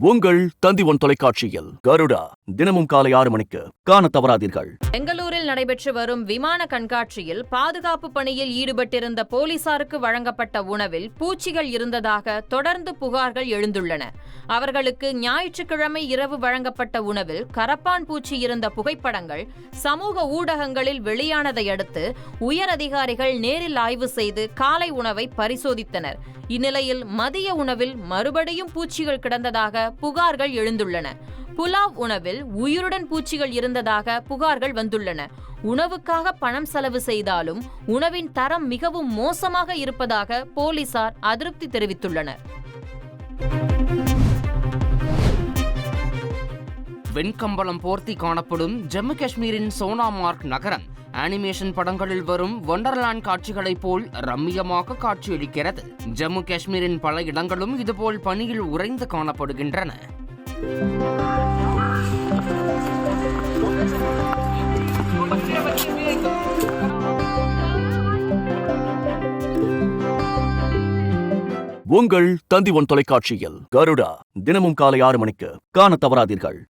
உங்கள் தந்தி ஒன் தொலைக்காட்சியில் கருடா தினமும் காலை ஆறு மணிக்கு காண தவறாதீர்கள். பெங்களூரில் நடைபெற்று வரும் விமான கண்காட்சியில் பாதுகாப்பு பணியில் ஈடுபட்டிருந்த போலீசாருக்கு வழங்கப்பட்ட உணவில் பூச்சிகள் இருந்ததாக தொடர்ந்து புகார்கள் எழுந்துள்ளன. அவர்களுக்கு ஞாயிற்றுக்கிழமை இரவு வழங்கப்பட்ட உணவில் கரப்பான் பூச்சி இருந்த புகைப்படங்கள் சமூக ஊடகங்களில் வெளியானதை அடுத்து உயர் அதிகாரிகள் நேரில் ஆய்வு செய்து காலை உணவை பரிசோதித்தனர். இந்நிலையில் மதிய உணவில் மறுபடியும் பூச்சிகள் கிடந்ததாக புகார்கள் எழுந்துள்ளன. புலாவ் உணவில் உயிருடன் பூச்சிகள் இருந்ததாக புகார்கள் வந்துள்ளன. உணவுக்காக பணம் செலவு செய்தாலும் உணவின் தரம் மிகவும் மோசமாக இருப்பதாக போலீசார் அதிருப்தி தெரிவித்துள்ளனர். வெண்கம்பளம் போர்த்தி காணப்படும் ஜம்மு காஷ்மீரின் சோனாமார்க் நகரம் அனிமேஷன் படங்களில் வரும் ஒண்டர்லாண்ட் காட்சிகளைப் போல் ரம்மியமாக காட்சியளிக்கிறது. ஜம்மு காஷ்மீரின் பல இடங்களும் இதுபோல் பனியில் உறைந்து காணப்படுகின்றன. உங்கள் தந்தி ஒன் தொலைக்காட்சியில் கருடா. தினமும் காலை ஆறு மணிக்கு காண தவறாதீர்கள்.